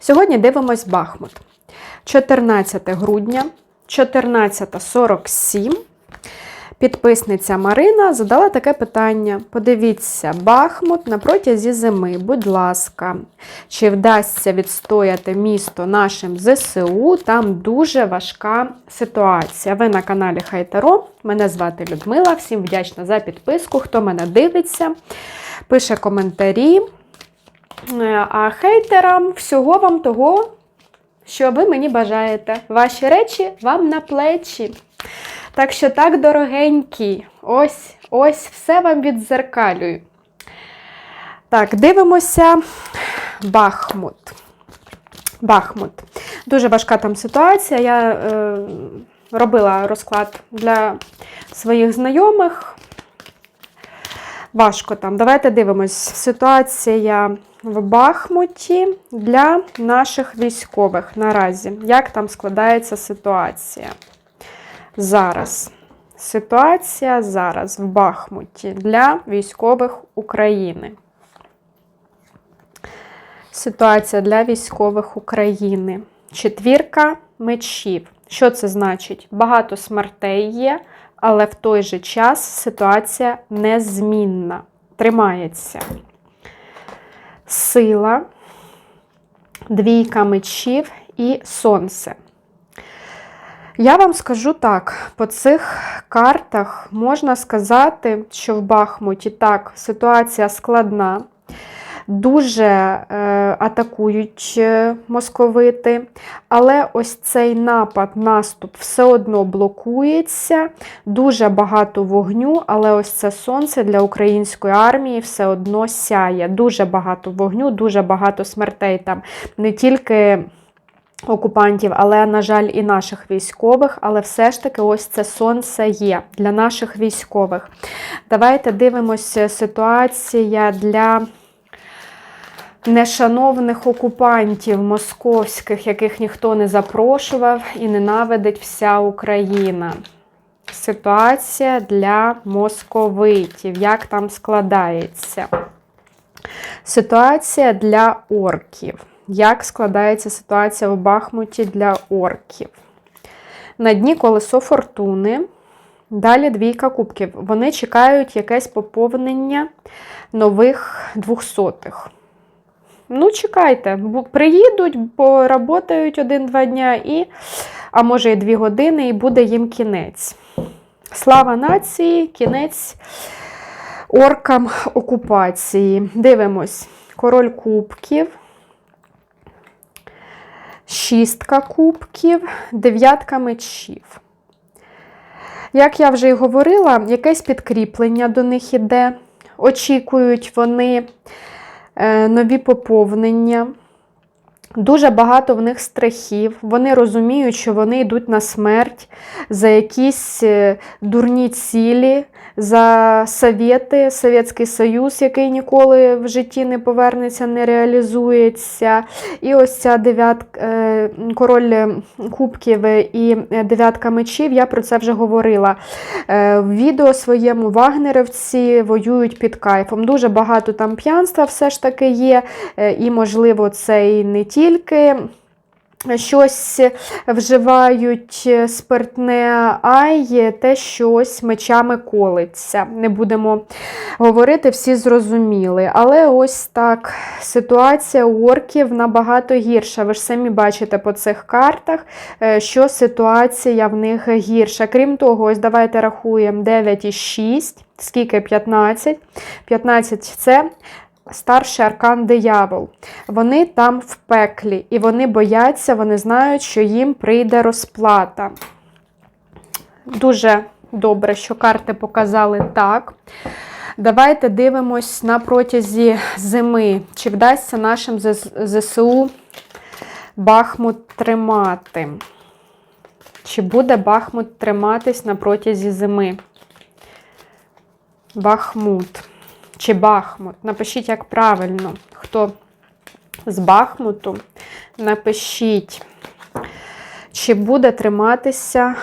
Сьогодні дивимось Бахмут. 14 грудня, 14.47. Підписниця Марина задала таке питання: подивіться, Бахмут на протязі зими, будь ласка, чи вдасться відстояти місто нашим ЗСУ? Там дуже важка ситуація. Ви на каналі Хайтаро. Мене звати Людмила. Всім вдячна за підписку. Хто мене дивиться, пише коментарі. Е, А хейтерам всього вам того, що ви мені бажаєте. Ваші речі вам на плечі. Так що так, дорогенькі, ось, ось все вам відзеркалюю. Так, дивимося Бахмут. Бахмут. Дуже важка там ситуація. Я е, робила розклад для своїх знайомих. Важко там. Давайте дивимось. Ситуація в Бахмуті для наших військових наразі. Як там складається ситуація? Зараз. Ситуація зараз в Бахмуті для військових України. Ситуація для військових України. Четвірка мечів. Що це значить? Багато смертей є, але в той же час ситуація незмінна. Тримається. Сила, двійка мечів і сонце. Я вам скажу так: по цих картах можна сказати, що в Бахмуті так, ситуація складна, дуже е, атакують е, московити, але ось цей напад, наступ все одно блокується, дуже багато вогню, але ось це сонце для української армії все одно сяє. Дуже багато вогню, дуже багато смертей там. Не тільки окупантів, але, на жаль, і наших військових. Але все ж таки, ось це сонце є для наших військових. Давайте дивимося ситуація для. Нешановних окупантів московських, яких ніхто не запрошував і ненавидить вся Україна. Ситуація для московитів. Як там складається? Ситуація для орків. Як складається ситуація в Бахмуті для орків? На дні колесо фортуни. Далі двійка кубків. Вони чекають якесь поповнення нових двохсотих. Ну, чекайте, приїдуть, поработають один-два дня, і, а може і дві години, і буде їм кінець. Слава нації, кінець оркам окупації. Дивимось, король кубків. Шістка кубків, дев'ятка мечів. Як я вже й говорила, якесь підкріплення до них іде. Очікують вони нові поповнення. Дуже багато в них страхів. Вони розуміють, що вони йдуть на смерть за якісь е, дурні цілі, за совєти, Совєтський Союз, який ніколи в житті не повернеться, не реалізується. І ось ця дев'ятка, е, король кубків і дев'ятка мечів, я про це вже говорила. Е, в відео своєму вагнерівці воюють під кайфом. Дуже багато там п'янства все ж таки є, і, можливо, це і не тільки щось вживають спиртне, а й те щось мечами колиться. Не будемо говорити, всі зрозуміли. Але ось так ситуація у орків набагато гірша. Ви ж самі бачите по цих картах, що ситуація в них гірша. Крім того, ось давайте рахуємо 9 і 6, скільки 15. 15 це старший аркан диявол. Вони там в пеклі, і вони бояться, вони знають, що їм прийде розплата. Дуже добре, що карти показали так. Давайте дивимось на протязі зими. Чи вдасться нашим ЗСУ Бахмут тримати? Чи буде Бахмут триматись на протязі зими? Бахмут чи Бахмут. Напишіть, як правильно, хто з Бахмуту. Напишіть, чи буде триматися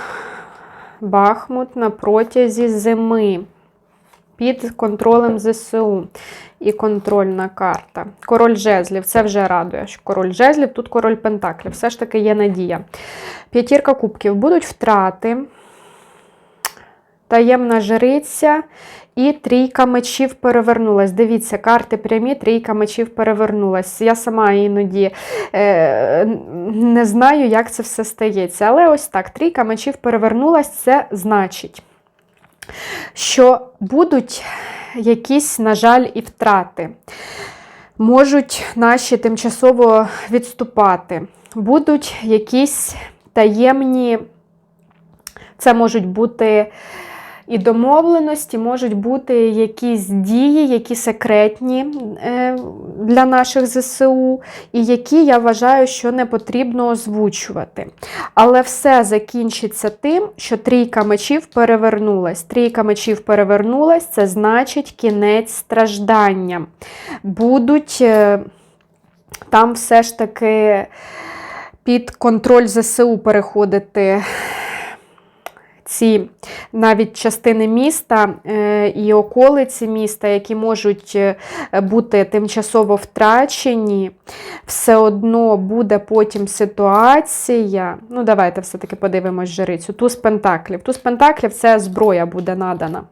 Бахмут на протязі зими. під контролем ЗСУ. І контрольна карта. Король жезлів, це вже радує. що Король жезлів, тут король пентаклів. Все ж таки є надія. П'ятірка кубків будуть втрати, таємна жриця і трійка мечів перевернулась. Дивіться, карти прямі, трійка мечів перевернулась. Я сама іноді е, не знаю, як це все стається. Але ось так, трійка мечів перевернулась, це значить, що будуть якісь, на жаль, і втрати. Можуть наші тимчасово відступати, будуть якісь таємні, це можуть бути і домовленості, можуть бути якісь дії, які секретні е, для наших ЗСУ, і які я вважаю, що не потрібно озвучувати. Але все закінчиться тим, що трійка мечів перевернулась. Трійка мечів перевернулась, це значить кінець стражданням. Будуть е, там все ж таки під контроль ЗСУ переходити ці навіть частини міста е, і околиці міста, які можуть е, бути тимчасово втрачені, все одно буде потім ситуація. Ну, давайте все-таки подивимось жрицю. Туз пентаклів. Туз пентаклів це зброя буде надана.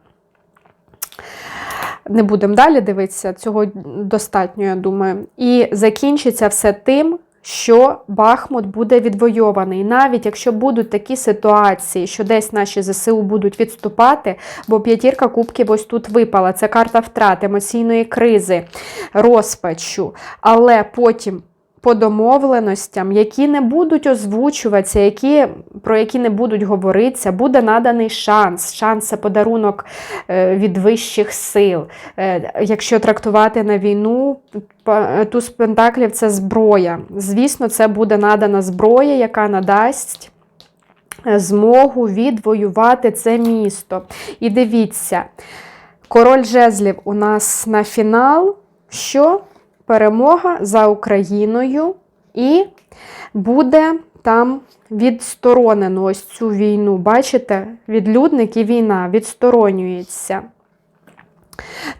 Не будемо далі дивитися, цього достатньо, я думаю. І закінчиться все тим, що Бахмут буде відвойований. Навіть якщо будуть такі ситуації, що десь наші ЗСУ будуть відступати, бо п'ятірка кубків ось тут випала. Це карта втрат, емоційної кризи, розпачу. Але потім по домовленостям, які не будуть озвучуватися, які, про які не будуть говоритися, буде наданий шанс. Шанс це подарунок е, від вищих сил. Е, якщо трактувати на війну, туз пентаклів це зброя. Звісно, це буде надана зброя, яка надасть. Е, змогу відвоювати це місто. І дивіться, король жезлів у нас на фінал. Що? Перемога за Україною і буде там відсторонено ось цю війну. Бачите, відлюдник і війна відсторонюється.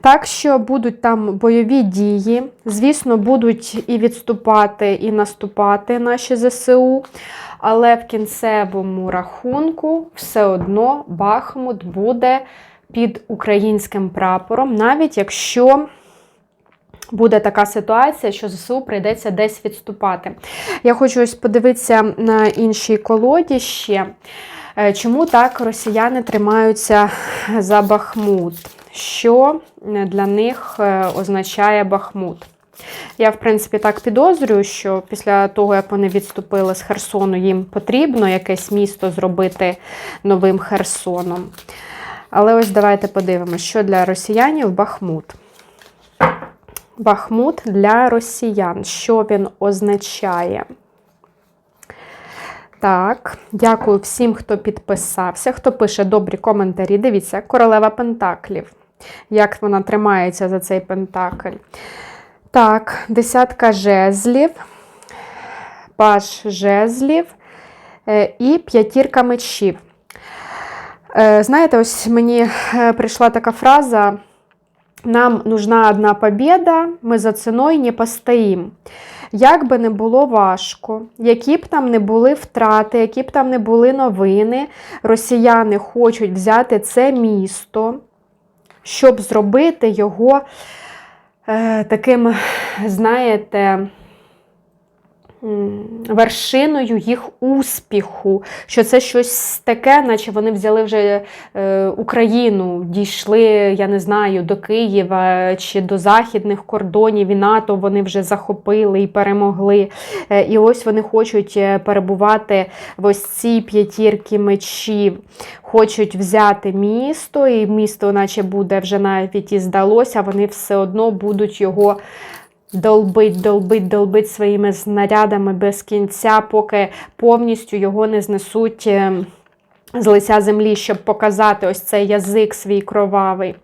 Так що будуть там бойові дії, звісно, будуть і відступати, і наступати наші ЗСУ, але в кінцевому рахунку все одно Бахмут буде під українським прапором, навіть якщо буде така ситуація, що ЗСУ прийдеться десь відступати. Я хочу ось подивитися на іншій колоді ще. Е, чому так росіяни тримаються за Бахмут? Що для них е, означає Бахмут? Я, в принципі, так підозрюю, що після того, як вони відступили з Херсону, їм потрібно якесь місто зробити новим Херсоном. Але ось давайте подивимося, що для росіянів Бахмут. Бахмут для росіян. Що він означає? Так, дякую всім, хто підписався, хто пише добрі коментарі. Дивіться, королева Пентаклів. Як вона тримається за цей пентакль. Так, десятка жезлів, паш жезлів е, і п'ятірка мечів. Е, знаєте, ось мені е, прийшла така фраза. Нам нужна одна побіда, ми за ціною не постоїм. Як би не було важко, які б там не були втрати, які б там не були новини, росіяни хочуть взяти це місто, щоб зробити його е, таким, знаєте, вершиною їх успіху, що це щось таке, наче вони взяли вже е, Україну, дійшли, я не знаю, до Києва чи до західних кордонів і НАТО вони вже захопили і перемогли. Е, і ось вони хочуть е, перебувати в ось цій п'ятірки мечів, хочуть взяти місто, і місто, наче буде вже навіть і здалося, вони все одно будуть його долбить, долбить, долбить своїми знарядами без кінця, поки повністю його не знесуть е, з лиця землі, щоб показати ось цей язик свій кровавий.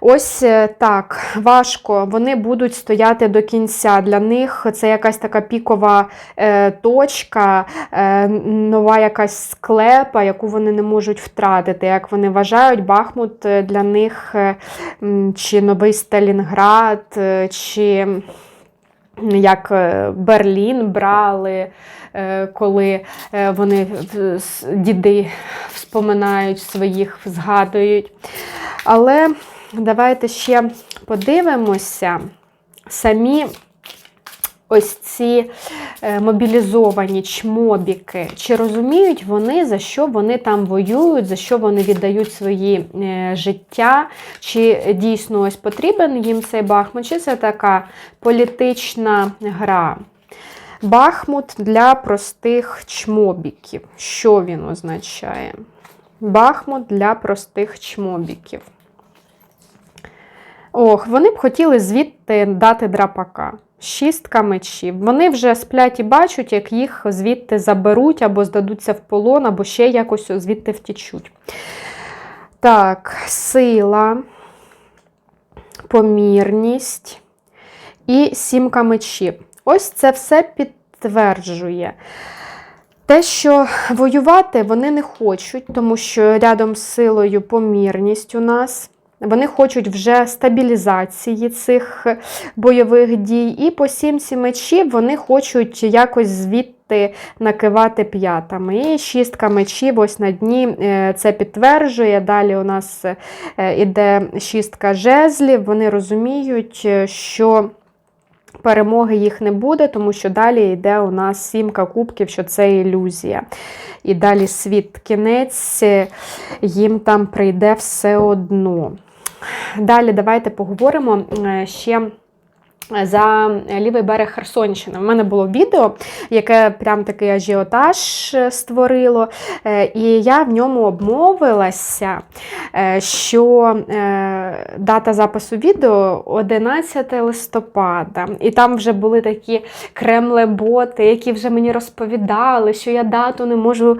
Ось е, так, важко. Вони будуть стояти до кінця. Для них це якась така пікова е, точка, е, нова якась склепа, яку вони не можуть втратити. Як вони вважають, Бахмут е, для них е, чи новий Сталінград, е, чи як е, Берлін брали, коли вони діди вспоминають своїх, згадують. Але давайте ще подивимося самі ось ці е, мобілізовані чмобіки. Чи розуміють вони, за що вони там воюють, за що вони віддають свої е, життя? Чи дійсно ось потрібен їм цей Бахмут? Чи це така політична гра? Бахмут для простих чмобіків. Що він означає? Бахмут для простих чмобіків. Ох, вони б хотіли звідти дати драпака. Шістка мечів. Вони вже сплять і бачать, як їх звідти заберуть, або здадуться в полон, або ще якось звідти втічуть. Так, сила, помірність і сімка мечів. Ось це все підтверджує. Те, що воювати вони не хочуть, тому що рядом з силою помірність у нас. Вони хочуть вже стабілізації цих бойових дій. І по сімці мечів вони хочуть якось звідти накивати п'ятами. І шістка мечів ось на дні е, це підтверджує. Далі у нас е, іде шістка жезлів. Вони розуміють, е, що. Перемоги їх не буде, тому що далі йде у нас сімка кубків, що це ілюзія. І далі світ кінець, е, їм там прийде все одно. Далі давайте поговоримо е, ще. За лівий берег Херсонщини. У мене було відео, яке прям такий ажіотаж е, створило, е, і я в ньому обмовилася, е, що дата запису відео 11 листопада. І там вже були такі кремлеботи, які вже мені розповідали, що я дату не можу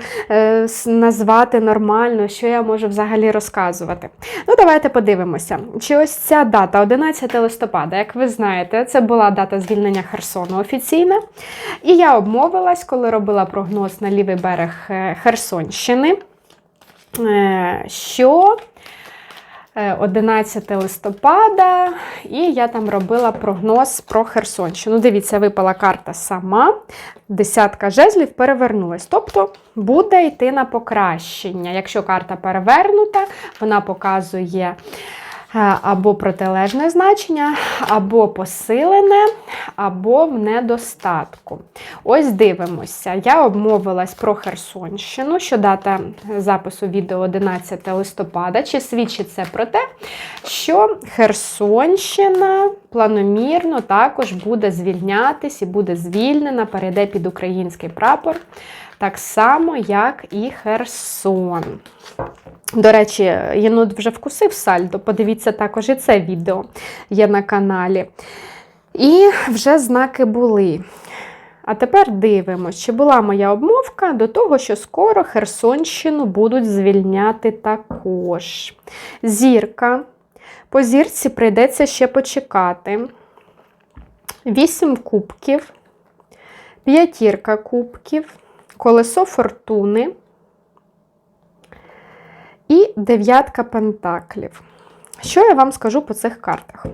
назвати нормально, що я можу взагалі розказувати. Ну, давайте подивимося. Чи ось ця дата, 11 листопада, як ви знаєте, це була дата звільнення Херсону офіційна. І я обмовилась, коли робила прогноз на лівий берег е, Херсонщини, е, що е, 11 листопада, і я там робила прогноз про Херсонщину. Дивіться, випала карта сама, десятка жезлів перевернулась. Тобто буде йти на покращення. Якщо карта перевернута, вона показує. Е, Або протилежне значення, або посилене, або в недостатку. Ось дивимося. Я обмовилась про Херсонщину, що дата запису відео 11 листопада. Чи свідчить це про те, що Херсонщина планомірно також буде звільнятись і буде звільнена, перейде під український прапор, так само, як і Херсон. До речі, єнот вже вкусив сальдо. Подивіться також і це відео є на каналі. І вже знаки були. А тепер дивимося, чи була моя обмовка до того, що скоро Херсонщину будуть звільняти також. Зірка. По зірці прийдеться ще почекати. Вісім кубків, п'ятірка кубків, колесо фортуни і дев'ятка пентаклів. Що я вам скажу по цих картах?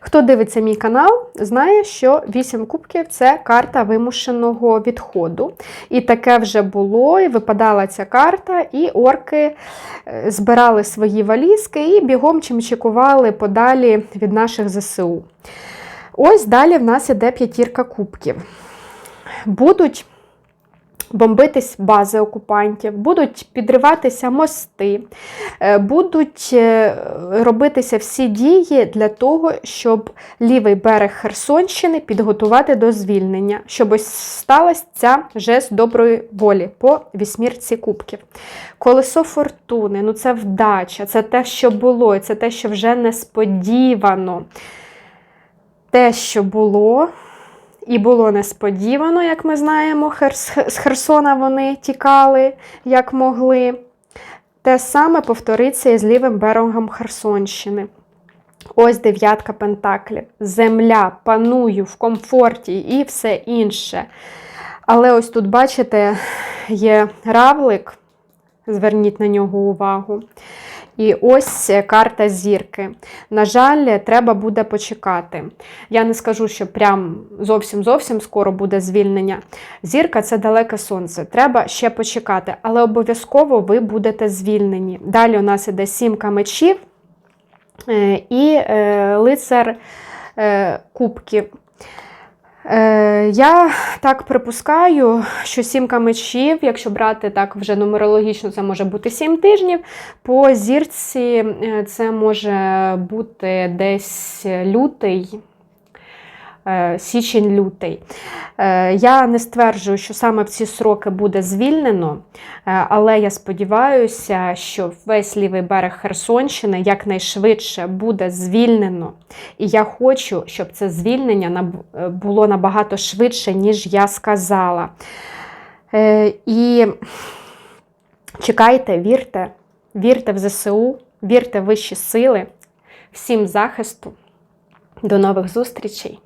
Хто дивиться мій канал, знає, що 8 кубків це карта вимушеного відходу. І таке вже було, і випадала ця карта, і орки е, збирали свої валізки і бігом чимчикували подалі від наших ЗСУ. Ось далі в нас іде п'ятірка кубків. Будуть бомбитись бази окупантів, будуть підриватися мости, е, будуть е, робитися всі дії для того, щоб лівий берег Херсонщини підготувати до звільнення, щоб ось сталася ця жест доброї волі по вісьмірці кубків. Колесо фортуни ну це вдача, це те, що було, це те, що вже несподівано. Те, що було, і було несподівано, як ми знаємо, з Херсона вони тікали, як могли. Те саме повториться і з лівим берегом Херсонщини. Ось дев'ятка пентаклів. Земля, паную в комфорті і все інше. Але ось тут, бачите, є равлик, зверніть на нього увагу. І ось карта зірки. На жаль, треба буде почекати. Я не скажу, що прям зовсім-зовсім скоро буде звільнення. Зірка це далеке сонце. Треба ще почекати, але обов'язково ви будете звільнені. Далі у нас іде сімка мечів е, і е, лицар е, кубків. Е, Я так припускаю, що сімка мечів, якщо брати так вже нумерологічно, це може бути 7 тижнів. По зірці е, це може бути десь лютий, січень-лютий. Е, Я не стверджую, що саме в ці сроки буде звільнено, е, але я сподіваюся, що весь лівий берег Херсонщини якнайшвидше буде звільнено. І я хочу, щоб це звільнення е, було набагато швидше, ніж я сказала. Е, І чекайте, вірте, вірте в ЗСУ, вірте в вищі сили, всім захисту. До нових зустрічей!